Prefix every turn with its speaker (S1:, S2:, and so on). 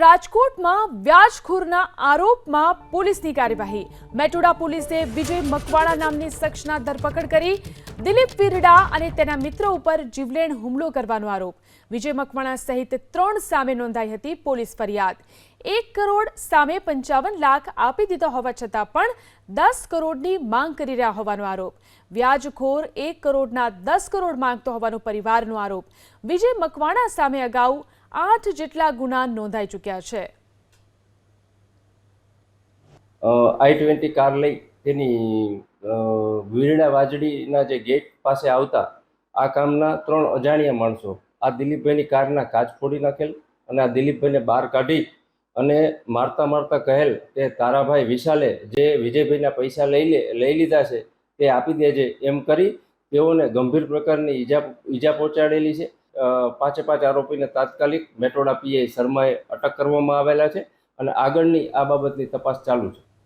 S1: રાજકોટમાં વ્યાજખોરના આરોપમાં પોલીસની કાર્યવાહી. મેટોડા પોલીસે વિજય મકવાણા નામની શખ્સના ધરપકડ કરી. દિલીપ પીરડા અને તેના મિત્રો ઉપર જીવલેણ હુમલો કરવાનો આરોપ. વિજય મકવાણા સહિત ત્રણ સામે નોંધાઈ હતી પોલીસ ફરિયાદ. એક કરોડ સામે પંચાવન લાખ આપી દીધા હોવા છતાં પણ દસ કરોડની માંગ કરી રહ્યા હોવાનો આરોપ. વ્યાજખોર એક કરોડના દસ કરોડ માંગતો હોવાનો પરિવારનો આરોપ. વિજય મકવાણા સામે અગાઉ આઠ જેટલા ગુના નોંધાઈ ચૂક્યા છે.
S2: આઈ ટ્વેન્ટી કાર લઈ તેની વીરણા વાજડીના જે ગેટ પાસે આવતા, આ કામના ત્રણ અજાણ્યા માણસો. આ દિલીપભાઈની કારના કાચ ફોડી નાખેલ અને આ દિલીપભાઈને બહાર કાઢી અને મારતા મારતા કહેલ કે તારાભાઈ વિશાલે જે વિજયભાઈના પૈસા લઈ લે, લઈ લીધા છે તે આપી દેજે એમ કરી તેઓને ગંભીર પ્રકારની ઈજા ઈજા પહોંચાડેલી છે. પાંચે પાંચ આરોપીને તાત્કાલિક મેટોડા પીઆઈ શર્માએ અટક કરવામાં આવેલા છે અને આગળની આ બાબતની તપાસ ચાલુ છે.